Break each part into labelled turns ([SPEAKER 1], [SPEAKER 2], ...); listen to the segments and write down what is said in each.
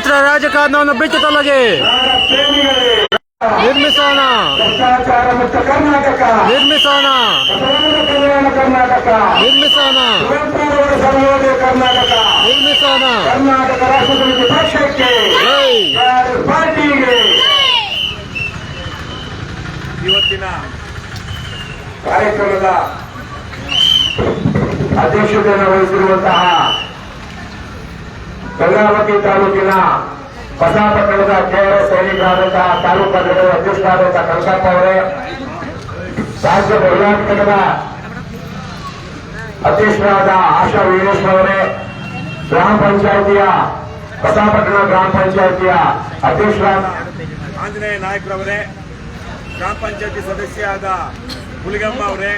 [SPEAKER 1] ಅಪವಿತ್ರ ರಾಜಕಾರಣವನ್ನು ಬಿಟ್ಟು ತೊಲಗಿ. ನಿರ್ಮಿಸೋಣ. ನಿರ್ಮಿಸೋಣ. ನಿರ್ಮಿಸೋಣ. ನಿರ್ಮಿಸೋಣ.
[SPEAKER 2] ಇವತ್ತಿನ ಕಾರ್ಯಕ್ರಮದ ಅಧ್ಯಕ್ಷತೆಯನ್ನು ವಹಿಸಿರುವಂತಹ ಗಂಗಾವತಿ ತಾಲೂಕಿನ ಬಸಾಪಟ್ಟಣದ ಕೆಆರ್ಎಸ್ ಸೈನಿಕರಾದಂತಹ ತಾಲೂಕು ಅಧ್ಯಕ್ಷರು ಅಧ್ಯಕ್ಷರಾದಂತಹ ಕನಕಪ್ಪ ಅವರೇ ರಾಜ್ಯ ಕರ್ನಾಟಕದ ಅಧ್ಯಕ್ಷರಾದ ಆಶಾ ವೀರೇಶ್ ಅವರೇ, ಗ್ರಾಮ ಪಂಚಾಯಿತಿಯ ಬಸಾಪಟ್ಟಣ ಗ್ರಾಮ ಪಂಚಾಯಿತಿಯ ಅಧ್ಯಕ್ಷರಾದ
[SPEAKER 3] ಆಂಜನೇಯ ನಾಯಕರವರೇ ಗ್ರಾಮ ಪಂಚಾಯತಿ ಸದಸ್ಯರಾದ ಹುಲಿಗಮ್ಮ ಅವರೇ,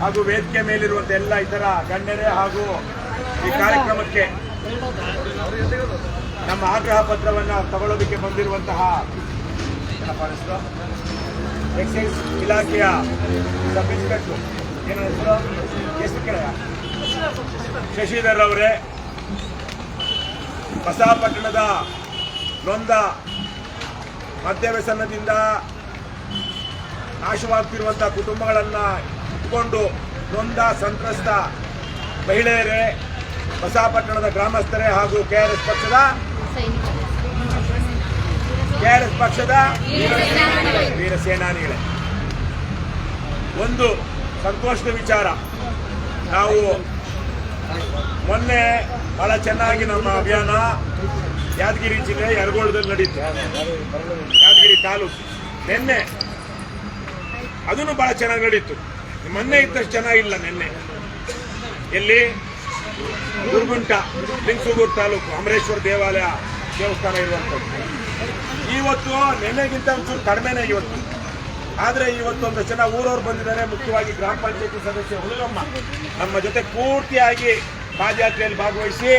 [SPEAKER 3] ಹಾಗೂ ವೇದಿಕೆ ಮೇಲಿರುವಂತಹ ಎಲ್ಲ ಇತರ ಗಣ್ಯರೇ ಹಾಗೂ ಈ ಕಾರ್ಯಕ್ರಮಕ್ಕೆ ನಮ್ಮ ಆಗ್ರಹ ಪತ್ರವನ್ನು ತಗೊಳ್ಳೋದಕ್ಕೆ ಬಂದಿರುವಂತಹ? ಎಕ್ಸೈಸ್ ಇಲಾಖೆಯ ಸಬ್ ಇನ್ಸ್ಪೆಕ್ಟರ್ ಏನು ಹೆಸರು? ಎಷ್ಟು ಕೇಳ ಶಶಿಧರ್ ಅವರೇ. ಬಸಾಪಟ್ಟಣದ ನೊಂದ ಮದ್ಯವ್ಯಸನದಿಂದ ನಾಶವಾಗ್ತಿರುವಂತಹ ಕುಟುಂಬಗಳನ್ನು ಇಟ್ಕೊಂಡು ನೊಂದ ಸಂತ್ರಸ್ತ ಮಹಿಳೆಯರೇ ಬಸವಪಟ್ಟಣದ ಗ್ರಾಮಸ್ಥರೇ ಹಾಗೂ ಕೆಆರ್ಎಸ್ ಪಕ್ಷದ ಕೆಆರ್ಎಸ್ ಪಕ್ಷದ ವೀರ ಸೇನಾನಿಗಳೇ. ಒಂದು ಸಂತೋಷದ ವಿಚಾರ. ನಾವು ಮೊನ್ನೆ ಬಹಳ ಚೆನ್ನಾಗಿ ನಮ್ಮ ಅಭಿಯಾನ ಯಾದಗಿರಿ ಜಿಲ್ಲೆ ಯರಗೋಳದಲ್ಲಿ ನಡೀತು. ಯಾದಗಿರಿ ತಾಲೂಕು. ನಿನ್ನೆ ಅದನ್ನು ಬಹಳ ಚೆನ್ನಾಗಿ ನಡೀತು. ಮೊನ್ನೆ ಇದ್ದಷ್ಟು ಚೆನ್ನಾಗಿಲ್ಲ ನಿನ್ನೆ. ಎಲ್ಲಿ? ಗುರುಗುಂಟ ಲಿಂಗಸೂಗೂರು ತಾಲೂಕು, ಅಮರೇಶ್ವರ ದೇವಾಲಯ ದೇವಸ್ಥಾನ ಇರುವಂಥದ್ದು. ಇವತ್ತು ನೆನ್ನೆಗಿಂತ ಒಂಚೂರು ಕಡಿಮೆನೇ ಇವತ್ತು. ಆದರೆ ಇವತ್ತು ಒಂದು ಜನ ಊರವ್ರು ಬಂದಿದ್ದಾರೆ, ಮುಖ್ಯವಾಗಿ ಗ್ರಾಮ ಪಂಚಾಯತಿ ಸದಸ್ಯ ಹುಡುಗಮ್ಮ ನಮ್ಮ ಜೊತೆ ಪೂರ್ತಿಯಾಗಿ ಪಾದಯಾತ್ರೆಯಲ್ಲಿ ಭಾಗವಹಿಸಿ.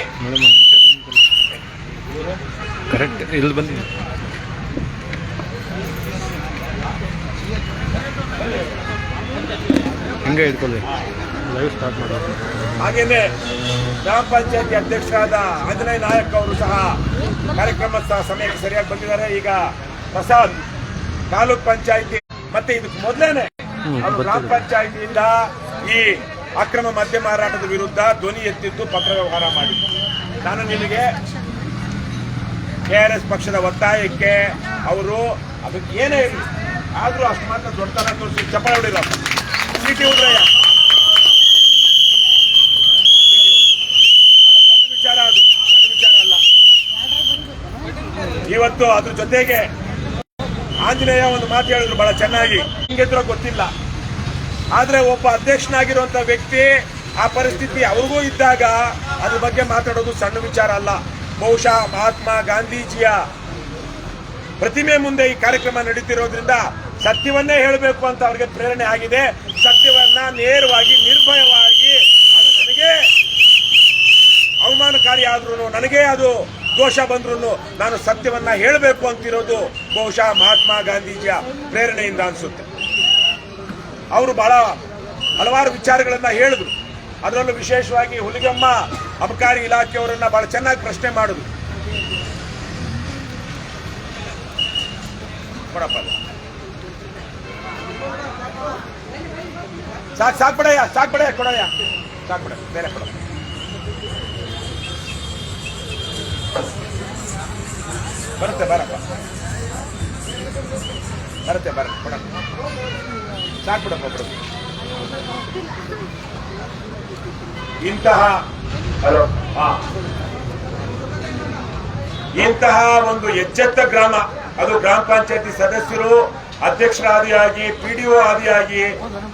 [SPEAKER 1] ಕರೆಕ್ಟ್, ಇಲ್ಲಿ ಬನ್ನಿ. ಹಿಂಗೆ ಇಟ್ಕೊಳ್ಳಿ? ಲೈವ್ ಸ್ಟಾರ್ಟ್ ಮಾಡೋದು.
[SPEAKER 3] ಹಾಗೇನೆ ಗ್ರಾಮ ಪಂಚಾಯತಿ ಅಧ್ಯಕ್ಷರಾದ ಆಂಜನೇಯ ನಾಯಕ್ ಅವರು ಸಹ ಕಾರ್ಯಕ್ರಮ ಸಹ ಸಮಯಕ್ಕೆ ಸರಿಯಾಗಿ ಬಂದಿದ್ದಾರೆ. ಈಗ ಪ್ರಸಾದ್ ತಾಲೂಕ್ ಪಂಚಾಯತಿ ಮತ್ತೆ ಇದಕ್ಕೆ ಮೊದಲೇನೆ ಗ್ರಾಮ ಪಂಚಾಯತಿಯಿಂದ ಈ ಅಕ್ರಮ ಮದ್ಯ ಮಾರಾಟದ ವಿರುದ್ಧ ಧ್ವನಿ ಎತ್ತಿದ್ದು ಪತ್ರ ವ್ಯವಹಾರ ಮಾಡಿ ನಾನು ನಿಮಗೆ ಕೆಆರ್ಎಸ್ ಪಕ್ಷದ ಒತ್ತಾಯಕ್ಕೆ ಅವರು ಅದಕ್ಕೆ ಏನೇ ಇರಲಿ ಆದ್ರೂ ಅಷ್ಟು ಮಾತ್ರ ದೊಡ್ಡತನ ತೋರಿಸಿ ಚಪ್ಪಾಳೆ ಹೊಡಿರೋ ಸಿಟಿ ಉದ್ರಯ್ಯ ಬಹಳ ದೊಡ್ಡ ವಿಚಾರ ಅದು ಸಣ್ಣ ವಿಚಾರ ಅಲ್ಲ ಇವತ್ತು ಅದ್ರ ಜೊತೆಗೆ ಆಂಜನೇಯ ಒಂದು ಮಾತು ಹೇಳಿದ್ರು ಬಹಳ ಚೆನ್ನಾಗಿ. ಹಿಂಗೆದ್ರೋ ಗೊತ್ತಿಲ್ಲ. ಆದ್ರೆ ಒಬ್ಬ ಅಧ್ಯಕ್ಷನಾಗಿರುವಂತ ವ್ಯಕ್ತಿ ಆ ಪರಿಸ್ಥಿತಿ ಅವ್ರಿಗೂ ಇದ್ದಾಗ ಅದ್ರ ಬಗ್ಗೆ ಮಾತಾಡೋದು ಸಣ್ಣ ವಿಚಾರ ಅಲ್ಲ. ಬಹುಶಃ ಮಹಾತ್ಮ ಗಾಂಧೀಜಿಯ ಪ್ರತಿಮೆ ಮುಂದೆ ಈ ಕಾರ್ಯಕ್ರಮ ನಡೀತಿರೋದ್ರಿಂದ ಸತ್ಯವನ್ನೇ ಹೇಳಬೇಕು ಅಂತ ಅವ್ರಿಗೆ ಪ್ರೇರಣೆ ಆಗಿದೆ. ಸತ್ಯವನ್ನ ನೇರವಾಗಿ, ನಿರ್ಭಯವಾಗಿ ಅದು ನನಗೆ ಅವಮಾನಕಾರಿ ಆದ್ರೂ ನನಗೆ ಅದು ದೋಷ ಬಂದ್ರೂ ನಾನು ಸತ್ಯವನ್ನ ಹೇಳಬೇಕು ಅಂತಿರೋದು ಬಹುಶಃ ಮಹಾತ್ಮ ಗಾಂಧೀಜಿಯ ಪ್ರೇರಣೆಯಿಂದ ಅನಿಸುತ್ತೆ. ಅವರು ಬಹಳ ಹಲವಾರು ವಿಚಾರಗಳನ್ನ ಹೇಳಿದ್ರು. ಅದರಲ್ಲೂ ವಿಶೇಷವಾಗಿ ಹುಲಿಗಮ್ಮ ಅಬಕಾರಿ ಇಲಾಖೆಯವರನ್ನ ಬಹಳ ಚೆನ್ನಾಗಿ ಪ್ರಶ್ನೆ ಮಾಡಿದ್ರು. ಸಾಕ್ಬಿಡಯ್ಯ ಸಾಕ್ ಸಾಕ್ ಬಿಡಯ್ಯ ಸಾಕ್ ಬಿಡಯ್ಯ, ಕೊಡಯ್ಯ. ಸಾಕ್ಬಿಡ ಬೇರೆ ಕೊಡ ಬರುತ್ತೆ ಬರಪ್ಪ. ಬರುತ್ತೆ ಬರ ಕೊಡಪ್ಪ. ಸಾಕ್ ಬಿಡಪ್ಪ ಬಿಡು. ಇಂತಹ ಹಲೋ. ಹಾ. ಇಂತಹ ಒಂದು ಎಚ್ಚೆತ್ತ ಗ್ರಾಮ ಅದು ಗ್ರಾಮ ಪಂಚಾಯತಿ ಸದಸ್ಯರು ಅಧ್ಯಕ್ಷರಾದಿಯಾಗಿ ಒ ಆದಿಯಾಗಿ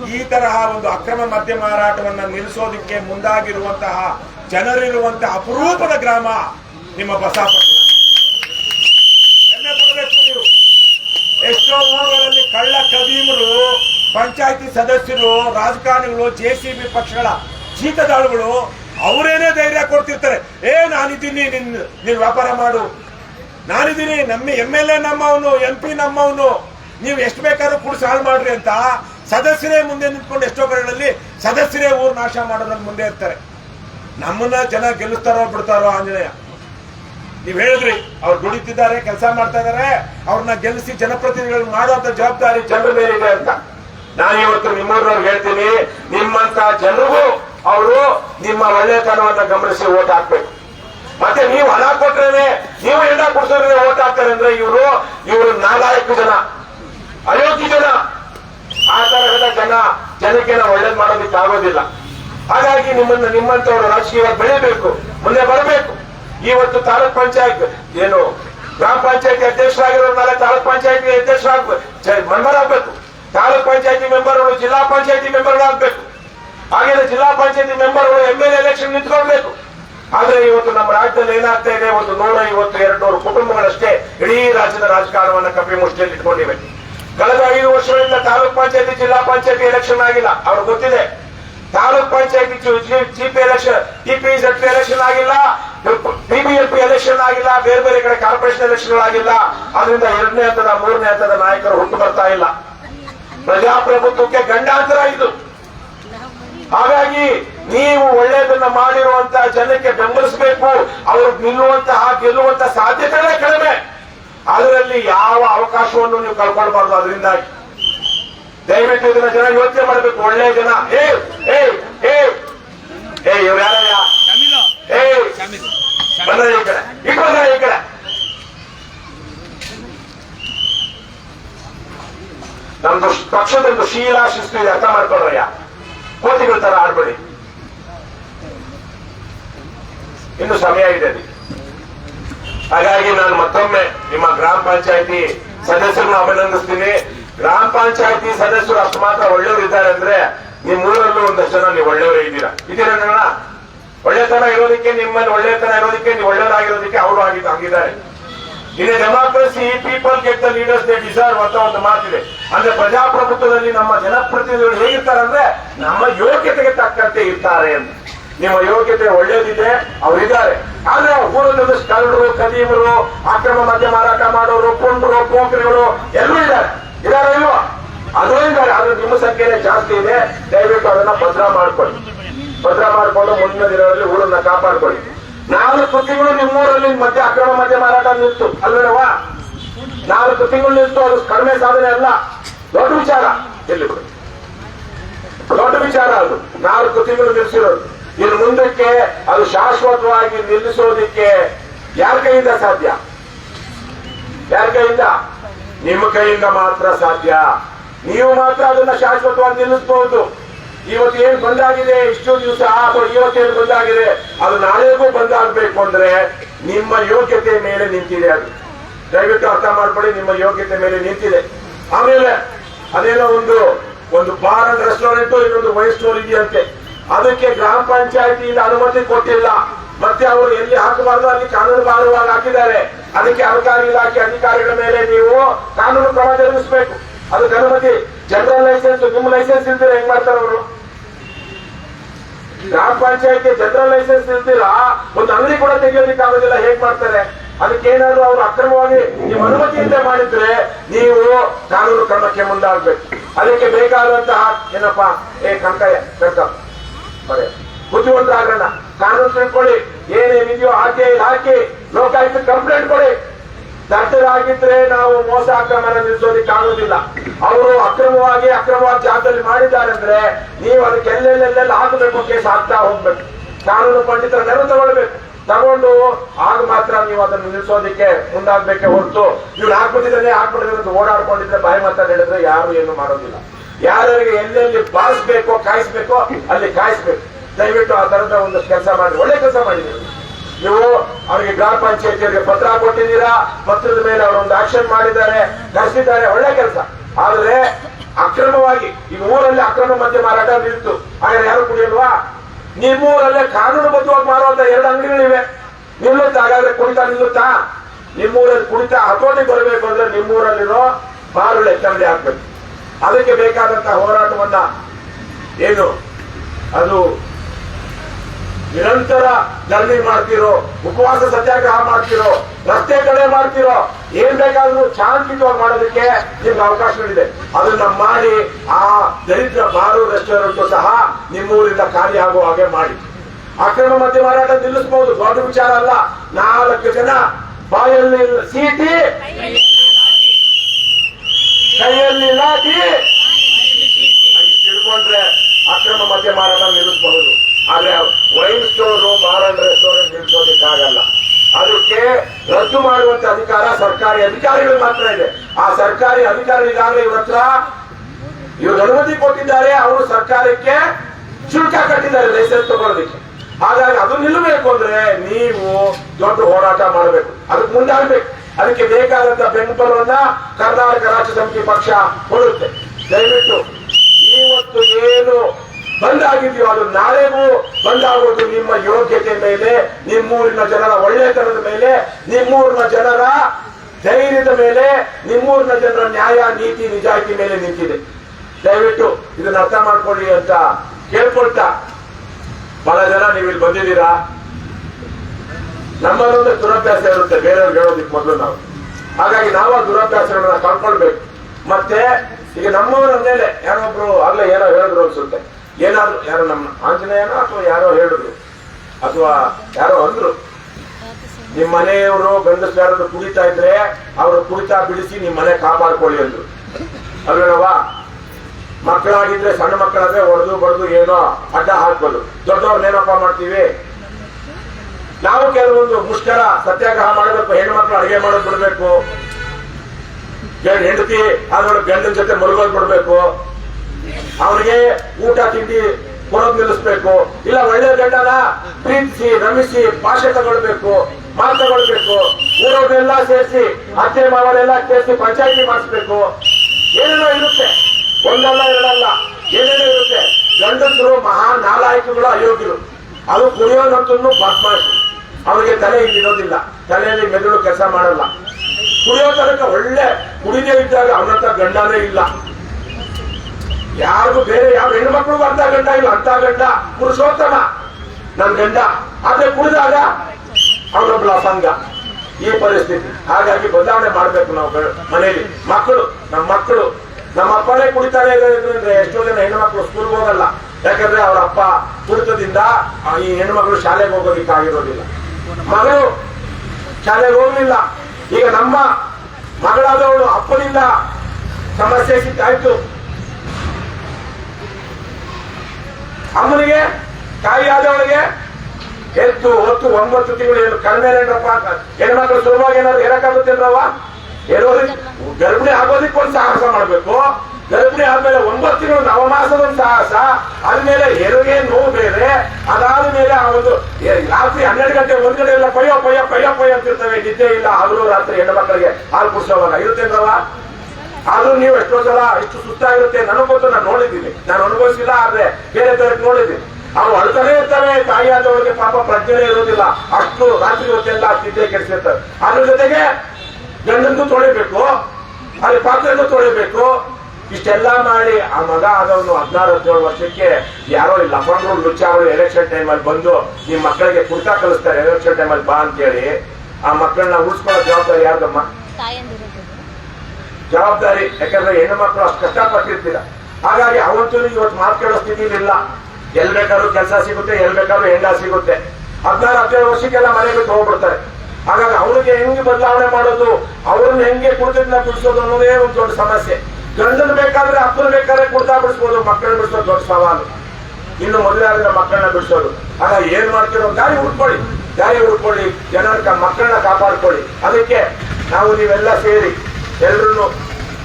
[SPEAKER 3] ಈ ತರಹ ಒಂದು ಅಕ್ರಮ ಮದ್ಯ ಮಾರಾಟವನ್ನು ನಿಲ್ಲಿಸೋದಕ್ಕೆ ಮುಂದಾಗಿರುವಂತಹ ಜನರಿರುವಂತಹ ಅಪರೂಪದ ಗ್ರಾಮ ನಿಮ್ಮ ಬಸಾಪಟ್ಟಣ ಹೆಮ್ಮೆ ಪಡಬೇಕು ನೀವು ಎಷ್ಟೋ ಊರುಗಳಲ್ಲಿ ಕಳ್ಳ ಕದೀಮರು ಪಂಚಾಯತಿ ಸದಸ್ಯರು, ರಾಜಕಾರಣಿಗಳು ಜೆಸಿಬಿ ಪಕ್ಷಗಳ ಜೀತದಾಳುಗಳು ಅವರೇನೇ ಧೈರ್ಯ ಕೊಡ್ತಿರ್ತಾರೆ. ಏ, ನಾನಿದ್ದೀನಿ, ನಿನ್ ನೀವು ವ್ಯಾಪಾರ ಮಾಡು. ನಾನಿದ್ದೀನಿ, ನಮ್ಮ ಎಂ ಎಲ್ ಎ ನಮ್ಮವನು, ಎಂ ಪಿ ನಮ್ಮವನು. ನೀವು ಎಷ್ಟು ಬೇಕಾದ್ರೂ ಕುಡಿಸಿ ಹಾಳು ಮಾಡ್ರಿ ಅಂತ ಸದಸ್ಯರೇ ಮುಂದೆ ನಿಂತ್ಕೊಂಡು ಎಷ್ಟೋ ಕಡೆಗಳಲ್ಲಿ ಸದಸ್ಯರೇ ಊರು ನಾಶ ಮಾಡೋದ್ರಲ್ಲಿ ಮುಂದೆ ಇರ್ತಾರೆ. ನಮ್ಮನ್ನ ಜನ ಗೆಲ್ಲಿಸ್ತಾರೋ ಬಿಡ್ತಾರೋ ಆಂಜನೇಯ? ನೀವು ಹೇಳಿದ್ರಿ, ಅವ್ರು ದುಡಿತಿದ್ದಾರೆ, ಕೆಲಸ ಮಾಡ್ತಾ ಇದ್ದಾರೆ ಅವ್ರನ್ನ ಗೆಲ್ಲಿಸಿ ಜನಪ್ರತಿನಿಧಿಗಳು ಮಾಡುವಂತ ಜವಾಬ್ದಾರಿ ಜನರ ಮೇಲೆ ಅಂತ. ನಾನು ಇವತ್ತು ನಿಮ್ಮೂರವ್ರಿಗೆ ಹೇಳ್ತೀನಿ, ನಿಮ್ಮಂತ ಜನರಿಗೂ ಅವರು ನಿಮ್ಮ ಒಳ್ಳೆತನವನ್ನ ಗಮನಿಸಿ ಓಟ್ ಹಾಕ್ಬೇಕು. ಮತ್ತೆ ನೀವು ಹಣ ಕೊಟ್ರೇನೆ, ನೀವು ಎಲ್ಲ ಕೊಡ್ಸೋದ್ರೆ ಓಟ್ ಹಾಕ್ತಾರೆ ಅಂದ್ರೆ ಇವರು ಇವರು ನಾಲ್ಕು ಜನ ಅಯೋಗ್ಯ ಜನ. ಆ ತರಹದ ಜನ, ಜನಕ್ಕೆ ನಾವು ಒಳ್ಳೇದ್ ಮಾಡೋದಕ್ಕೆ ಆಗೋದಿಲ್ಲ. ಹಾಗಾಗಿ ನಿಮ್ಮನ್ನ, ನಿಮ್ಮಂತವರು ರಾಜಕೀಯವಾಗಿ ಬೆಳಿಬೇಕು, ಮುಂದೆ ಬರಬೇಕು. ಇವತ್ತು ತಾಲೂಕ್ ಪಂಚಾಯತ್, ಏನು, ಗ್ರಾಮ ಪಂಚಾಯತಿ ಅಧ್ಯಕ್ಷರಾಗಿರೋ ನಾಳೆ ತಾಲೂಕ್ ಪಂಚಾಯತಿ ಅಧ್ಯಕ್ಷರಾಗಬೇಕು ಮನ್ಮರಾಗಬೇಕು. ತಾಲೂಕ್ ಪಂಚಾಯತಿ ಮೆಂಬರ್ಗಳು, ಜಿಲ್ಲಾ ಪಂಚಾಯತಿ ಮೆಂಬರ್ಗಳು ಆಗ್ಬೇಕು. ಹಾಗೆ ಜಿಲ್ಲಾ ಪಂಚಾಯತಿ ಮೆಂಬರ್ಗಳು ಎಂ ಎಲ್ ಎಲೆಕ್ಷನ್ ನಿಂತ್ಕೊಳ್ಬೇಕು. ಆದ್ರೆ ಇವತ್ತು ನಮ್ಮ ರಾಜ್ಯದಲ್ಲಿ ಏನಾಗ್ತಾ ಇದೆ? ಒಂದು ನೂರ ಐವತ್ತು ಎರಡು ನೂರು ಕುಟುಂಬಗಳಷ್ಟೇ ಇಡೀ ರಾಜ್ಯದ ರಾಜಕಾರಣವನ್ನ ಕಪಿ ಮುಷ್ಟಿಯಲ್ಲಿ ಇಟ್ಕೊಂಡಿವೆ. ಕಳೆದ ಐದು ವರ್ಷಗಳಿಂದ ತಾಲೂಕ್ ಪಂಚಾಯತಿ, ಜಿಲ್ಲಾ ಪಂಚಾಯತಿ ಎಲೆಕ್ಷನ್ ಆಗಿಲ್ಲ. ಅವ್ರು ಗೊತ್ತಿದೆ. ತಾಲೂಕ್ ಪಂಚಾಯತಿ ಚೀಫ್ ಎಲೆಕ್ಷನ್ ಟಿಪಿ ಎಲೆಕ್ಷನ್ ಆಗಿಲ್ಲ. ಬಿಬಿಎಂಪಿ ಎಲೆಕ್ಷನ್ ಆಗಿಲ್ಲ. ಬೇರೆ ಬೇರೆ ಕಡೆ ಕಾರ್ಪೊರೇಷನ್ ಎಲೆಕ್ಷನ್ ಆಗಿಲ್ಲ ಅದರಿಂದ ಎರಡನೇ ಹಂತದ, ಮೂರನೇ ಹಂತದ ನಾಯಕರು ಹುಟ್ಟು ಬರ್ತಾ ಇಲ್ಲ. ಪ್ರಜಾಪ್ರಭುತ್ವಕ್ಕೆ ಗಂಡಾಂತರ ಇದು. ಹಾಗಾಗಿ ನೀವು ಒಳ್ಳೆಯದನ್ನ ಮಾಡಿರುವಂತ ಜನಕ್ಕೆ ಬೆಂಬಲಿಸಬೇಕು ಅವರು ನಿಲ್ಲುವಂತಹ ಗೆಲ್ಲುವಂತ ಸಾಧ್ಯತೆಗಳೇ ಕಡಿಮೆ. ಅದರಲ್ಲಿ ಯಾವ ಅವಕಾಶವನ್ನು ನೀವು ಕಳ್ಕೊಳ್ಬಾರ್ದು ಅದರಿಂದಾಗಿ. ದಯವಿಟ್ಟು ಇದನ್ನ ಜನ ಯೋಚನೆ ಮಾಡಬೇಕು ಒಳ್ಳೆಯ ಜನ. ಏ ಏ ಏ ಏ ಇವ್ರು ಯಾರಯ್ಯ? ಏ ಬಂದ್ರ ಈ ಕಡೆ ಈ ಕಡೆ. ನಮ್ದು ಪಕ್ಷದ ಶೀಲ ಶಿಸ್ತು ಇದೆ, ಅರ್ಥ ಮಾಡ್ಕೊಳ್ರಯ್ಯ ಕೋತಿಗಳ ತರ ಆಡ್ಬೇಡಿ. ಇನ್ನು ಸಮಯ ಇದೆ. ಹಾಗಾಗಿ ನಾನು ಮತ್ತೊಮ್ಮೆ ನಿಮ್ಮ ಗ್ರಾಮ ಪಂಚಾಯತಿ ಸದಸ್ಯರನ್ನು ಅಭಿನಂದಿಸ್ತೀನಿ. ಗ್ರಾಮ ಪಂಚಾಯತಿ ಸದಸ್ಯರು ಅಷ್ಟು ಮಾತ್ರ ಒಳ್ಳೆಯವರು ಇದ್ದಾರೆ ಅಂದ್ರೆ ನಿಮ್ ಊರಲ್ಲೂ ಒಂದಷ್ಟು ಜನ ನೀವು ಒಳ್ಳೆಯವರೇ ಇದ್ದೀರಾ? ಇದ್ದೀರಣ್ಣ ಒಳ್ಳೆತನ ಇರೋದಕ್ಕೆ ನಿಮ್ಮಲ್ಲಿ ಒಳ್ಳೆತನ ಇರೋದಕ್ಕೆ ನೀವು ಒಳ್ಳೆಯವರಾಗಿರೋದಕ್ಕೆ ಅವರು ಆಗಿದ್ದು ಆಗಿದ್ದಾರೆ in democracy people get the leaders they deserve ಅಂತ ಒಂದು ಮಾತಿದೆ. ಅಂದ್ರೆ ಪ್ರಜಾಪ್ರಭುತ್ವದಲ್ಲಿ ನಮ್ಮ ಜನಪ್ರತಿನಿಧಿಗಳು ಹೇಗಿರ್ತಾರೆ ಅಂದ್ರೆ ನಮ್ಮ ಯೋಗ್ಯತೆಗೆ ತಕ್ಕಂತೆ ಇರ್ತಾರೆ ಅಂತ. ನಿಮ್ಮ ಯೋಗ್ಯತೆ ಒಳ್ಳೇದಿದೆ ಅವರಿದ್ದಾರೆ ಆದ್ರೆ ಊರಲ್ಲಿ ಕಳ್ಳರು ಕದೀಮರು ಅಕ್ರಮ ಮದ್ಯ ಮಾರಾಟ ಮಾಡೋರು, ಪುಂಡ್ರು, ಪೋಖರಿಗಳು ಎಲ್ಲರೂ ಇದ್ದಾರೆ. ಇದಾರೆ ಇಲ್ವಾ? ಅದು ಇದ್ದಾರೆ, ಆದ್ರೆ ನಿಮ್ಮ ಸಂಖ್ಯೆನೇ ಜಾಸ್ತಿ ಇದೆ. ದಯವಿಟ್ಟು ಅದನ್ನ ಭದ್ರ ಮಾಡ್ಕೊಳ್ಳಿ. ಭದ್ರ ಮಾಡ್ಕೊಂಡು ಮುಂದಿನ ದಿನಗಳಲ್ಲಿ ಊರನ್ನ ಕಾಪಾಡ್ಕೊಳ್ಳಿ. ನಾಲ್ಕು ತಿಂಗಳು ನಿಮ್ಮೂರಲ್ಲಿ ಮಧ್ಯ ಅಕ್ರಮ ಮದ್ಯ ಮಾರಾಟ ನಿಲ್ತು. ಅಲ್ವೇನವ ನಾಲ್ಕು ತಿಂಗಳು ನಿಲ್ತು, ಅದು ಕಡಿಮೆ ಸಾಧನೆ ಅಲ್ಲ. ದೊಡ್ಡ ವಿಚಾರ. ಎಲ್ಲಿ ದೊಡ್ಡ ವಿಚಾರ ಅದು. ನಾಲ್ಕು ತಿಂಗಳು ನಿಲ್ಲಿಸಿರೋದು ಇನ್ನು ಮುಂದಕ್ಕೆ ಅದು ಶಾಶ್ವತವಾಗಿ ನಿಲ್ಲಿಸೋದಿಕ್ಕೆ ಯಾರ ಕೈಯಿಂದ ಸಾಧ್ಯ? ಯಾರ ಕೈಯಿಂದ? ನಿಮ್ಮ ಕೈಯಿಂದ ಮಾತ್ರ ಸಾಧ್ಯ. ನೀವು ಮಾತ್ರ ಅದನ್ನ ಶಾಶ್ವತವಾಗಿ ನಿಲ್ಲಿಸಬಹುದು. ಇವತ್ತು ಏನ್ ಬಂದಾಗಿದೆ? ಇಷ್ಟು ದಿವಸ ಆಗೋ ಇವತ್ತೇನು ಬಂದಾಗಿದೆ? ಅದು ನಾಳೆಗೂ ಬಂದಾಗಬೇಕು ಅಂದ್ರೆ ನಿಮ್ಮ ಯೋಗ್ಯತೆ ಮೇಲೆ ನಿಂತಿದೆ ಅದು. ದಯವಿಟ್ಟು ಅರ್ಥ ಮಾಡ್ಕೊಳ್ಳಿ, ನಿಮ್ಮ ಯೋಗ್ಯತೆ ಮೇಲೆ ನಿಂತಿದೆ. ಆಮೇಲೆ ಅದೇನೋ ಒಂದು ಒಂದು ಬಾರ್ ಅಂಡ್ ರೆಸ್ಟೋರೆಂಟ್ ಇನ್ನೊಂದು ವೈನ್ ಸ್ಟೋರ್ ಇದೆಯಂತೆ ಅದಕ್ಕೆ ಗ್ರಾಮ ಪಂಚಾಯತಿಯಿಂದ ಅನುಮತಿ ಕೊಟ್ಟಿಲ್ಲ. ಮತ್ತೆ ಅವರು ಎಲ್ಲಿ ಹಾಕಬಾರ್ದು? ಅಲ್ಲಿ ಕಾನೂನು ಬಾರವಾಗಿ ಹಾಕಿದ್ದಾರೆ. ಅದಕ್ಕೆ ಅಬಕಾರಿ ಇಲಾಖೆ ಅಧಿಕಾರಿಗಳ ಮೇಲೆ ನೀವು ಕಾನೂನು ಕ್ರಮ ಜರುಗಿಸಬೇಕು. ಅದಕ್ಕೆ ಅನುಮತಿ ಜನರಲ್ ಲೈಸೆನ್ಸ್ ನಿಮ್ಮ ಲೈಸೆನ್ಸ್ ಇಲ್ದಿರ ಹೆಂಗ್ ಮಾಡ್ತಾರೆ ಅವರು? ಗ್ರಾಮ ಪಂಚಾಯತಿ ಜನರಲ್ ಲೈಸೆನ್ಸ್ ಇಲ್ದಿಲ್ಲ ಒಂದು ಅಂಗಡಿ ಕೂಡ ತೆಗಿಯೋದಿಕ್ಕೆ ಆಗೋದಿಲ್ಲ. ಹೇಗ್ ಮಾಡ್ತಾರೆ? ಅದಕ್ಕೇನಾದ್ರು ಅವರು ಅಕ್ರಮವಾಗಿ ನಿಮ್ಮ ಅನುಮತಿಯಿಂದ ಮಾಡಿದ್ರೆ ನೀವು ಕಾನೂನು ಕ್ರಮಕ್ಕೆ ಮುಂದಾಗ್ಬೇಕು. ಅದಕ್ಕೆ ಬೇಕಾದಂತಹ ಏನಪ್ಪ? ಏ ಕಂಕಯ್ಯ ಕಂಕ ಬರೇ. ಬುದ್ಧಿವಂತರಾಗೋಣ ಕಾನೂನು ತಿಳ್ಕೊಳ್ಳಿ. ಏನೇನಿದೆಯೋ ಆಕೆ ಹಾಕಿ ಲೋಕಾಯುಕ್ತ ಕಂಪ್ಲೇಂಟ್ ಕೊಡಿ. ದಡ್ಡರಾಗಿದ್ರೆ ನಾವು ಮೋಸ ಆಕ್ರಮಣ ನಿಲ್ಲಿಸೋದಕ್ಕೆ ಆಗೋದಿಲ್ಲ. ಅವರು ಅಕ್ರಮವಾಗಿ ಅಕ್ರಮವಾಗಿ ಜಾಗದಲ್ಲಿ ಮಾಡಿದ್ದಾರೆ ಅಂದ್ರೆ ನೀವು ಅದಕ್ಕೆ ಎಲ್ಲೆಲ್ಲೆಲ್ಲ ಹಾಕಬೇಕು ಕೇಸ್ ಆಗ್ತಾ ಹೋಗ್ಬೇಕು. ಕಾನೂನು ಪಂಡಿತರ ನೆರವು ತಗೊಳ್ಬೇಕು. ತಗೊಂಡು ಆಗ ಮಾತ್ರ ನೀವು ಅದನ್ನು ನಿಲ್ಲಿಸೋದಕ್ಕೆ ಮುಂದಾಗ್ಬೇಕೆ ಹೊರತು ನೀವು ಹಾಕ್ಬಿಟ್ಟಿದ್ರೆ ಹಾಕ್ಬಿಟ್ಟಿದ್ರೆ ಓಡಾಡ್ಕೊಂಡಿದ್ರೆ ಬಾಯಿ ಮಾತಾಡಿ ಹೇಳಿದ್ರೆ ಯಾರು ಏನು ಮಾಡೋದಿಲ್ಲ. ಯಾರ್ಯಾರಿಗೆ ಎಲ್ಲೆಲ್ಲಿ ಬಾರಿಸ್ಬೇಕೋ, ಕಾಯಿಸ್ಬೇಕೋ ಅಲ್ಲಿ ಕಾಯಿಸ್ಬೇಕು. ದಯವಿಟ್ಟು ಆ ತರದ ಒಂದು ಕೆಲಸ ಮಾಡಿ, ಒಳ್ಳೆ ಕೆಲಸ ಮಾಡಿದ್ದೀರಿ ನೀವು ಅವರಿಗೆ ಗ್ರಾಮ ಪಂಚಾಯತಿಯವರಿಗೆ ಪತ್ರ ಕೊಟ್ಟಿದ್ದೀರಾ? ಪತ್ರದ ಮೇಲೆ ಅವರು ಒಂದು ಆಕ್ಷನ್ ಮಾಡಿದ್ದಾರೆ. ನಡೆಸಿದ್ದಾರೆ. ಒಳ್ಳೆ ಕೆಲಸ. ಆದ್ರೆ ಅಕ್ರಮವಾಗಿ ಈ ಊರಲ್ಲಿ ಅಕ್ರಮ ಮದ್ಯ ಮಾರಾಟ ನಿಂತು. ಹಾಗಾದ್ರೆ ಯಾರು ಕುಡಿಯಲ್ವಾ? ನಿಮ್ಮೂರಲ್ಲೇ ಕಾನೂನು ಬದ್ಧವಾಗಿ ಮಾರುವಂತ ಎರಡು ಅಂಗಡಿಗಳಿವೆ. ನಿಲ್ಲುತ್ತಾ? ಹಾಗಾದ್ರೆ ಕುಡಿತಾ ನಿಲ್ಲುತ್ತಾ? ನಿಮ್ಮೂರಲ್ಲಿ ಕುಡಿತಾ ಹತೋಟಿ ಬರಬೇಕು ಅಂದ್ರೆ ನಿಮ್ಮೂರಲ್ಲಿರೋ ಬಾರುಗಳು ಎತ್ತಂಗಡಿ ಹಾಕ್ಬೇಕು ಅದಕ್ಕೆ ಬೇಕಾದಂತಹ ಹೋರಾಟವನ್ನ ಏನು? ಅದು ನಿರಂತರ ಧರಣಿ ಮಾಡ್ತಿರೋ ಉಪವಾಸ ಸತ್ಯಾಗ್ರಹ ಮಾಡ್ತಿರೋ ರಸ್ತೆ ಕಡೆ ಮಾಡ್ತಿರೋ ಏನ್ ಬೇಕಾದ್ರೂ ಶಾಂತಿಯುತವಾಗಿ ಮಾಡೋದಕ್ಕೆ ನಿಮ್ಗೆ ಅವಕಾಶಗಳಿದೆ ಅದನ್ನ ಮಾಡಿ ಆ ದರಿದ್ರ ಬಾರು ರೆಸ್ಟೋರೆಂಟ್ ಸಹ ನಿಮ್ಮೂರಿಂದ ಖಾಲಿ ಆಗುವ ಹಾಗೆ ಮಾಡಿ. ಅಕ್ರಮ ಮದ್ಯ ಮಾರಾಟ ನಿಲ್ಲಿಸಬಹುದು ದೊಡ್ಡ ವಿಚಾರ ಅಲ್ಲ. ನಾಲ್ಕು ಜನ ಬಾಯಲ್ಲಿ ಸೀಟಿ ಕೈಯಲ್ಲಿ ಲಾಟಿ ತಿಳ್ಕೊಂಡ್ರೆ ಅಕ್ರಮ ಮದ್ಯ ಮಾರಾಟ ನಿಲ್ಲಿಸಬಹುದು. ಆದ್ರೆ wine store bar and restaurant ಆಗಲ್ಲ ಅದಕ್ಕೆ ರದ್ದು ಮಾಡುವಂತ ಅಧಿಕಾರ ಸರ್ಕಾರಿ ಅಧಿಕಾರಿಗಳು ಮಾತ್ರ ಇದೆ. ಆ ಸರ್ಕಾರಿ ಅಧಿಕಾರಿಗಳಿಗಾಗಲೇ ಇವ್ರ ಹತ್ರ ಇವ್ರು ಅನುಮತಿ ಕೊಟ್ಟಿದ್ದಾರೆ, ಅವರು ಸರ್ಕಾರಕ್ಕೆ ಶುಲ್ಕ ಕಟ್ಟಿದ್ದಾರೆ ಲೈಸೆನ್ಸ್ ತಗೊಳ್ಳೋದಕ್ಕೆ ಹಾಗಾಗಿ ಅದು ನಿಲ್ಲಬೇಕು ಅಂದ್ರೆ ನೀವು ದೊಡ್ಡ ಹೋರಾಟ ಮಾಡಬೇಕು. ಅದಕ್ಕೆ ಮುಂದಾಗಬೇಕು. ಅದಕ್ಕೆ ಬೇಕಾದಂತ ಬೆಂಬಲವನ್ನ ಕರ್ನಾಟಕ ರಾಜ್ಯ ಸಮಿತಿ ಪಕ್ಷ ಕೊಡುತ್ತೆ. ದಯವಿಟ್ಟು ಇವತ್ತು ಏನು ಬಂದಾಗಿದೆಯೋ ಅದು ನಾಳೆಗೂ ಬಂದಾಗೋದು ನಿಮ್ಮ ಯೋಗ್ಯತೆ ಮೇಲೆ, ನಿಮ್ಮೂರಿನ ಜನರ ಒಳ್ಳೆತನದ ಮೇಲೆ, ನಿಮ್ಮೂರಿನ ಜನರ ಧೈರ್ಯದ ಮೇಲೆ, ನಿಮ್ಮೂರಿನ ಜನರ ನ್ಯಾಯ, ನೀತಿ, ನಿಜಾಯಿತಿ ಮೇಲೆ ನಿಂತಿದೆ. ದಯವಿಟ್ಟು ಇದನ್ನ ಅರ್ಥ ಮಾಡ್ಕೊಳ್ಳಿ ಅಂತ ಕೇಳ್ಕೊಳ್ತಾ. ಬಹಳ ಜನ ನೀವು ಇಲ್ಲಿ ಬಂದಿದ್ದೀರಾ? ನಮ್ಮಲ್ಲೊಂದು ದುರಭ್ಯಾಸ ಇರುತ್ತೆ ಬೇರೆಯವ್ರಿಗೆ ಹೇಳೋದಿಕ್ಕೆ ಮೊದಲು ನಾವು. ಹಾಗಾಗಿ ನಾವು ಆ ದುರಭ್ಯಾಸಗಳನ್ನ ಕಳ್ಕೊಳ್ಬೇಕು. ಮತ್ತೆ ಈಗ ನಮ್ಮವರ ಮೇಲೆ ಯಾರೊಬ್ರು ಆಗ್ಲೇ ಏನೋ ಹೇಳಿದ್ರು ಅನ್ಸುತ್ತೆ. ಏನಾದ್ರು ಯಾರೋ ನಮ್ಮ ಆಂಜನೇಯನ ಅಥವಾ ಯಾರೋ ಹೇಳಿದ್ರು ಅಥವಾ ಯಾರೋ ಅಂದ್ರು, ನಿಮ್ಮ ಮನೆಯವರು ಗಂಡಸ್ಗಾರರು ಕುಡಿತಾ ಇದ್ರೆ ಅವರು ಕುಡಿತಾ ಬಿಡಿಸಿ ನಿಮ್ಮ ಮನೆ ಕಾಪಾಡ್ಕೊಳ್ಳಿ ಅಂದ್ರು. ಅಲ್ವೇನವಾ ಮಕ್ಕಳಾಗಿದ್ರೆ ಸಣ್ಣ ಮಕ್ಕಳಾದ್ರೆ ಹೊಡೆದು ಬಡ್ದು ಏನೋ ಅಡ್ಡ ಹಾಕ್ಬೋದು. ದೊಡ್ಡವ್ರನ್ನೇನಪ್ಪ ಮಾಡ್ತೀವಿ? ನಾವು ಕೆಲವೊಂದು ಮುಷ್ಕರ ಸತ್ಯಾಗ್ರಹ ಮಾಡಬೇಕು, ಹೆಣ್ಮಕ್ಳು ಅಡುಗೆ ಮಾಡೋದು ಬಿಡಬೇಕು. ಹೆಂಡತಿ ಅದರೊಳಗೆ ಗಂಡನ ಜೊತೆ ಮಲಗೋದ್ ಬಿಡ್ಬೇಕು. ಅವನಿಗೆ ಊಟ, ತಿಂಡಿ ಕೊಡೋದ್ ನಿಲ್ಲಿಸ್ಬೇಕು. ಇಲ್ಲ, ಒಳ್ಳೆ ಗಂಡನ ಪ್ರೀತಿಸಿ ರಮಿಸಿ ಭಾಷೆ ತಗೊಳ್ಬೇಕು ಮಾತು ತಗೊಳ್ಬೇಕು ಊರವ್ರನ್ನೆಲ್ಲ ಸೇರಿಸಿ ಅತ್ತೆ ಮಾವನೆಲ್ಲ ಸೇರಿಸಿ ಪಂಚಾಯತಿ ಮಾಡಿಸ್ಬೇಕು. ಏನೇನೋ ಇರುತ್ತೆ. ಒಂದಲ್ಲ, ಎರಡಲ್ಲ, ಏನೇನೋ ಇರುತ್ತೆ. ಗಂಡಸರು ಮಹಾ ನಾಲಾಯಕಗಳು ಅಯೋಗ್ಯರು. ಅದು ಕುಡಿಯೋನಂತೂ ಬದ್ಮಾಶಿ ಅವರಿಗೆ ತಲೆ ಇಲ್ಲಿರೋದಿಲ್ಲ ತಲೆಯಲ್ಲಿ ಮೆದುಳು ಕೆಲಸ ಮಾಡಲ್ಲ. ಕುಡಿಯೋ ತನಕ ಒಳ್ಳೆ ಕುಡಿದೇ ಇದ್ದಾಗ ಅವನಂತ ಗಂಡನೇ ಇಲ್ಲ. ಯಾರಿಗೂ ಬೇರೆ ಯಾವ ಮಕ್ಕಳು ಅರ್ಧ ಗಂಡ ಇಲ್ಲ, ಅರ್ಧ ಗಂಡ, ಪುರುಷೋತ್ತಮ, ನನ್ ಗಂಡ. ಆದ್ರೆ ಕುಡಿದಾಗ ಅವನೊಬ್ಬಳ ಸಂಘ ಈ ಪರಿಸ್ಥಿತಿ. ಹಾಗಾಗಿ ಬದಲಾವಣೆ ಮಾಡ್ಬೇಕು ನಾವು ಮನೇಲಿ ಮಕ್ಕಳು ನಮ್ಮ ಮಕ್ಕಳು. ನಮ್ಮ ಅಪ್ಪನೇ ಕುಡಿತಾರೆ ಇರೋದ್ರಿಂದ ಎಷ್ಟೋ ಜನ ಮಕ್ಕಳು ಸ್ಕೂಲ್ಗೆ ಹೋಗಲ್ಲ. ಯಾಕಂದ್ರೆ ಅವ್ರ ಅಪ್ಪ ಕುಡಿತದಿಂದ ಈ ಹೆಣ್ಮಕ್ಳು ಶಾಲೆಗೆ ಹೋಗೋದಿಕ್ಕೆ ಆಗಿರೋದಿಲ್ಲ. ಮಗಳು ಶಾಲೆಗೆ ಹೋಗ್ಲಿಲ್ಲ. ಈಗ ನಮ್ಮ ಮಗಳಾದವಳು ಅಪ್ಪನಿಂದ ಸಮಸ್ಯೆ ಸಿಕ್ಕಾಯ್ತು. ಅಮ್ಮನಿಗೆ ತಾಯಿ ಆದವಳಿಗೆ ಎತ್ತು ಹೊತ್ತು, ಒಂಬತ್ತು ತಿಂಗಳು ಏನು ಕಡಿಮೆ ಏನ್ರಪ್ಪ ಅಂತ ಹೆಣ್ಮಕ್ಳು ಸುಲಭವಾಗಿ ಏನಾದ್ರು ಹೇಳಕ್ಕಾಗುತ್ತೇನ್ರವ ಹೇಳೋದು ಗರ್ಭಿಣಿ ಆಗೋದಕ್ಕೆ ಒಂದು ಸಾಹಸ ಮಾಡ್ಬೇಕು. ಗರ್ಭಿಣಿ ಆದ್ಮೇಲೆ ಒಂಬತ್ತು ತಿಂಗಳು ನವಮಾಸದ ಒಂದು ಸಾಹಸ ಆದ್ಮೇಲೆ ಹೆರಿಗೆ ನೋವು ಬೇರೆ. ಅದಾದ ಮೇಲೆ ಆ ಒಂದು ರಾತ್ರಿ ಹನ್ನೆರಡು ಗಂಟೆ ಒಂದ್ ಗಂಟೆ ಎಲ್ಲ ಪಯ್ಯೋ ಪಯ್ಯೋ ಪಯ್ಯೋ ಪಯ್ಯೋ ಅಂತಿರ್ತವೆ. ನಿದ್ದೆ ಇಲ್ಲ, ಹಗಲು ರಾತ್ರಿ ಹೆಣ್ಮಕ್ಳಿಗೆ ಹಾಲು ಕುಡಿಸೋವಾಗ. ಇರುತ್ತೇನ್ರವ? ಆದ್ರೂ ನೀವು ಎಷ್ಟೋ ಸಲ ಇಷ್ಟು ಸುಸ್ತಾಗಿರುತ್ತೆ ನನಗೆ ಗೊತ್ತು ನಾನು ನೋಡಿದ್ದೀನಿ. ನಾನು ಅನುಭವಿಸಿಲ್ಲ, ಆದ್ರೆ ಬೇರೆ ತರಕ್ ನೋಡಿದ್ದೀನಿ. ಅವ್ರು ಅಳ್ತಾನೆ ಇರ್ತಾರೆ ತಾಯಿಯಾದವರಿಗೆ ಪಾಪ ಪ್ರಜ್ಞೆ ಇರೋದಿಲ್ಲ. ಅಷ್ಟು ರಾತ್ರಿ ಹೊತ್ತೆಲ್ಲ ತಿದ್ದೆ ಕೆಡಿಸಿರ್ತಾರೆ. ಅದ್ರ ಜೊತೆಗೆ ಗಂಡನ್ನು ತೊಳಿಬೇಕು, ಅಲ್ಲಿ ಪಾತ್ರೆನೂ ತೊಳಿಬೇಕು. ಇಷ್ಟೆಲ್ಲ ಮಾಡಿ ಆ ಮಗ ಆದವನು ಹದಿನಾರು, ಹದಿನೇಳು ವರ್ಷಕ್ಕೆ ಯಾರೋ ಈ ಲಫಂಡ್ರು ಅವರು ಎಲೆಕ್ಷನ್ ಟೈಮಲ್ಲಿ ಬಂದು ನಿಮ್ಮ ಮಕ್ಕಳಿಗೆ ಕುರ್ತಾ ಕಲಿಸ್ತಾರೆ ಎಲೆಕ್ಷನ್ ಟೈಮಲ್ಲಿ ಬಾ ಅಂತೇಳಿ. ಆ ಮಕ್ಕಳನ್ನ ಉಳಿಸ್ಕೊಳ್ಳೋ ಜವಾಬ್ದಾರಿ ಯಾರ್ದಮ್ಮ? ಜವಾಬ್ದಾರಿ, ಯಾಕಂದ್ರೆ ಹೆಣ್ಣು ಮಕ್ಕಳು ಅಷ್ಟು ಕಷ್ಟಪಟ್ಟಿರ್ತೀರ. ಹಾಗಾಗಿ ಅವಂತೂ ಇವತ್ತು ಮಾತು ಕೇಳೋ ಸ್ಥಿತಿಲಿ ಇಲ್ಲ ಎಲ್ ಬೇಕಾದ್ರೂ ಕೆಲಸ ಸಿಗುತ್ತೆ ಎಲ್ ಬೇಕಾದ್ರೂ ಹೆಂಡ ಸಿಗುತ್ತೆ. ಹದಿನಾರು, ಹದಿನೇಳು ವರ್ಷಕ್ಕೆಲ್ಲ ಮನೆ ಬಿಟ್ಟು ಹೋಗ್ಬಿಡ್ತಾರೆ. ಹಾಗಾಗಿ ಅವನಿಗೆ ಹೆಂಗೆ ಬದಲಾವಣೆ ಮಾಡೋದು, ಅವ್ರನ್ನ ಹೆಂಗೆ ಕುಡಿತದಿಂದ ಬಿಡಿಸೋದು ಅನ್ನೋದೇ ಒಂದು ದೊಡ್ಡ ಸಮಸ್ಯೆ. ಗಂಡನ ಬೇಕಾದ್ರೆ ಅಪ್ಪನ ಬೇಕಾದ್ರೆ ಕುಡ್ತಾ ಬಿಡಿಸ್ಬೋದು, ಮಕ್ಕಳನ್ನ ಬಿಡಿಸೋದು ದೊಡ್ಡ ಸವಾಲು. ಇನ್ನು ಮೊದಲಾದ್ರೆ ಮಕ್ಕಳನ್ನ ಬಿಡಿಸೋದು. ಆಗ ಏನ್ ಮಾಡ್ತಿರೋ ದಾರಿ ಹುಡ್ಕೊಳ್ಳಿ. ದಾರಿ ಹುಡ್ಕೊಳ್ಳಿ. ಜನರ ಮಕ್ಕಳನ್ನ ಕಾಪಾಡ್ಕೊಳ್ಳಿ. ಅದಕ್ಕೆ ನಾವು ನೀವೆಲ್ಲ ಸೇರಿ ಎಲ್ರು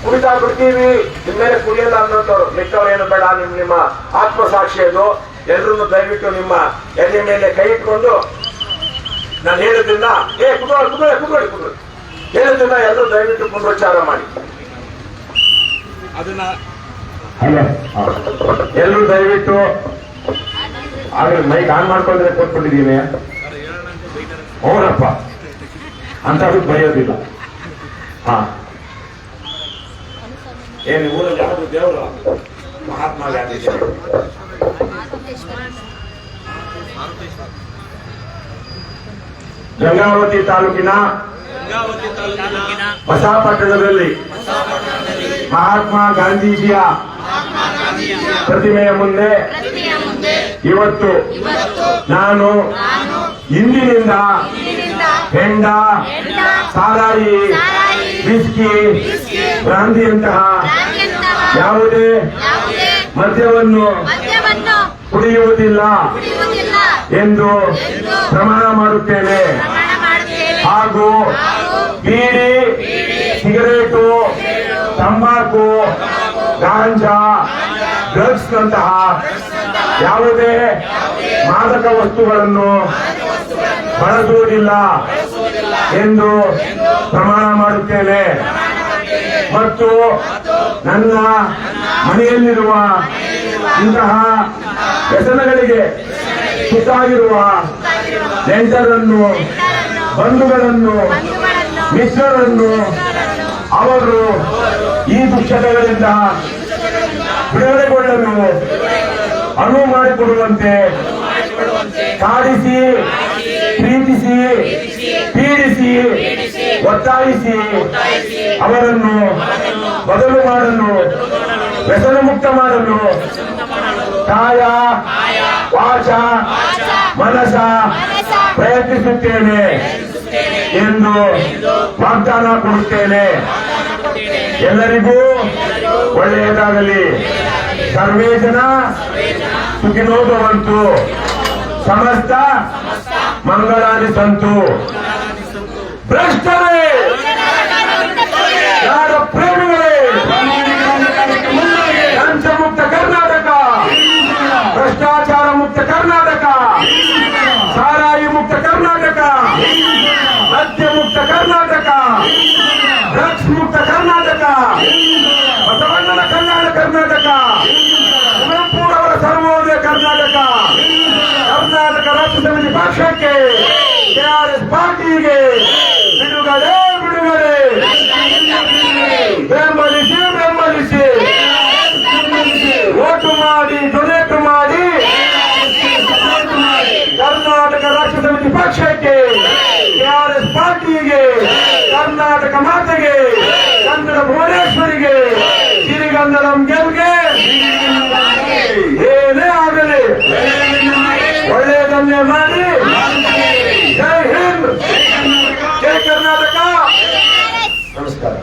[SPEAKER 3] ಕುಡಿತಾ ಬಿಡ್ತೀವಿ ನಿಮ್ಮೇಲೆ ಕುಡಿಯಲ್ಲ ಅನ್ನೋದವ್ರು ಮಿಕ್ಕವ್ರು ಏನು ಬೇಡ ನಿಮ್ ನಿಮ್ಮ ಆತ್ಮಸಾಕ್ಷಿ ಅದು. ಎಲ್ರು ದಯವಿಟ್ಟು ನಿಮ್ಮ ಎಲೆ ಮೇಲೆ ಕೈ ಇಟ್ಕೊಂಡು ನಾನು ಹೇಳೋದಿಲ್ಲ ಏ ಕುತ್ಕೊಳ್ಳಿ ಕುತ್ಕೊಳ್ಳಿ ಕುತ್ಕೊಳ್ಳಿ ಕುತ್ಕೊಳ್ಳಿ. ಹೇಳೋದಿಲ್ಲ ಎಲ್ಲರೂ ದಯವಿಟ್ಟು ಪುನರುಚ್ಚಾರ ಮಾಡಿ.
[SPEAKER 4] ಅದನ್ನ
[SPEAKER 3] ಎಲ್ಲರೂ ದಯವಿಟ್ಟು ಆದ್ರೆ ಮೈಕ್ ಆನ್ ಮಾಡ್ಕೊಂಡ್ರೆ ಕೊಟ್ಬಿಟ್ಟಿದ್ದೀನಿ ಹೌದಪ್ಪ ಅಂತ ಬರೆಯೋದಿಲ್ಲ ಹಾ. ಏನು ಊರಲ್ಲಿ ಯಾರು ದೇವರು? ಮಹಾತ್ಮ ಗಾಂಧಿ ಗಂಗಾವತಿ ತಾಲೂಕಿನ ಹೊಸಪಟ್ಟಣದಲ್ಲಿ ಮಹಾತ್ಮ ಗಾಂಧೀಜಿಯ ಪ್ರತಿಮೆಯ ಮುಂದೆ
[SPEAKER 5] ಪ್ರತಿಮೆಯ ಮುಂದೆ
[SPEAKER 3] ಇವತ್ತು ನಾನು ಇಂದಿನಿಂದ ಹೆಂಡ ಸಾರಾಯಿ ಬಿಸ್ಕಿ ಬ್ರಾಂದಿಯಂತಹ ಯಾವುದೇ ಮದ್ಯವನ್ನು ಕುಡಿಯುವುದಿಲ್ಲ ಎಂದು ಪ್ರಮಾಣ ಮಾಡುತ್ತೇನೆ. ಹಾಗೂ ಬೀಡಿ ಸಿಗರೇಟು ತಂಬಾಕು ಗಾಂಜಾ ಡ್ರಗ್ಸ್ ನಂತಹ ಯಾವುದೇ ಮಾದಕ ವಸ್ತುಗಳನ್ನು ಬಳಸುವುದಿಲ್ಲ ಎಂದು ಪ್ರಮಾಣ ಮಾಡುತ್ತೇನೆ. ಮತ್ತು ನನ್ನ ಮನೆಯಲ್ಲಿರುವ ಇಂತಹ ವ್ಯಸನಗಳಿಗೆ ತುತ್ತಾಗಿರುವ ನೆಂಟರನ್ನು,
[SPEAKER 6] ಬಂಧುಗಳನ್ನು,
[SPEAKER 3] ಮಿತ್ರರನ್ನು ಅವರು ಈ ದುಶ್ಚಟಗಳಿಂದ ಬಿಡುಗಡೆಗೊಳ್ಳಲು ಅನುವು ಮಾಡಿಕೊಡುವಂತೆ. ಕಾಡಿಸಿ, ಪ್ರೀತಿಸಿ, ಪೀಡಿಸಿ, ಒತ್ತಾಯಿಸಿ ಅವರನ್ನು ಬದಲು ಮಾಡಲು, ವ್ಯಸನ ಮುಕ್ತ ಮಾಡಲು. ಕಾಯ ವಾಚ, ಮನಸ ಪ್ರಯತ್ನಿಸುತ್ತೇನೆ ಎಂದು ವಾಗ್ದಾನ ಕೊಡುತ್ತೇನೆ. ಎಲ್ಲರಿಗೂ ಒಳ್ಳೆಯದಾಗಲಿ. ಸರ್ವೇ ಜನ ಸುಖಿನೋ ಭವಂತು ಸಮಸ್ತ ಮಂಗಳಾನಿ ಸಂತು ಭ್ರಷ್ಟರೇ ನಾಡ ಪ್ರೇಮಿಗಳೇ ಲಂಚ ಮುಕ್ತ ಕರ್ನಾಟಕ ಭ್ರಷ್ಟಾಚಾರ ಮುಕ್ತ ಕರ್ನಾಟಕ ಸಾರಾಯಿ ಮುಕ್ತ ಕರ್ನಾಟಕ ಮದ್ಯ ಮುಕ್ತ ಕರ್ನಾಟಕ ಡ್ರಗ್ಸ್ ಮುಕ್ತ ಕರ್ನಾಟಕ ಬಸವಣ್ಣನ ಕಲ್ಯಾಣ ಕರ್ನಾಟಕ ಕುವೆಂಪುರವರ ಸರ್ವೋದಯ ಕರ್ನಾಟಕ ಕರ್ನಾಟಕ ರಾಜ್ಯ ಸಮಿತಿ ಪಕ್ಷಕ್ಕೆ ಕೆಆರ್ಎಸ್ ಪಾರ್ಟಿಗೆ ಬಿಡುಗಡೆ ಬಿಡುಗಡೆ ಬೆಂಬಲಿಸಿ ಬೆಂಬಲಿಸಿ ಓಟು ಮಾಡಿ ಡೊನೇಟ್ ಮಾಡಿ ಕರ್ನಾಟಕ ರಾಷ್ಟ್ರ ಸಮಿತಿ ಪಕ್ಷಕ್ಕೆ ಕೆಆರ್ಎಸ್ ಪಾರ್ಟಿಗೆ ಕರ್ನಾಟಕ ಮಾತೆಗೆ ಕನ್ನಡ ಭುವನೇಶ್ವರಿಗೆ ಸಿರಿಗಂಧರಂ ಗೆಲ್ಗೆ ಏನೇ ಆಗಲಿ ಒಳ್ಳೆಯದನ್ನೇ ಮಾಡಿ. ಜೈ ಹಿಂದ್. ಜೈ ಕರ್ನಾಟಕ. ನಮಸ್ಕಾರ.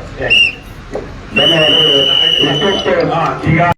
[SPEAKER 3] ಧನ್ಯವಾದಗಳು ಈಗ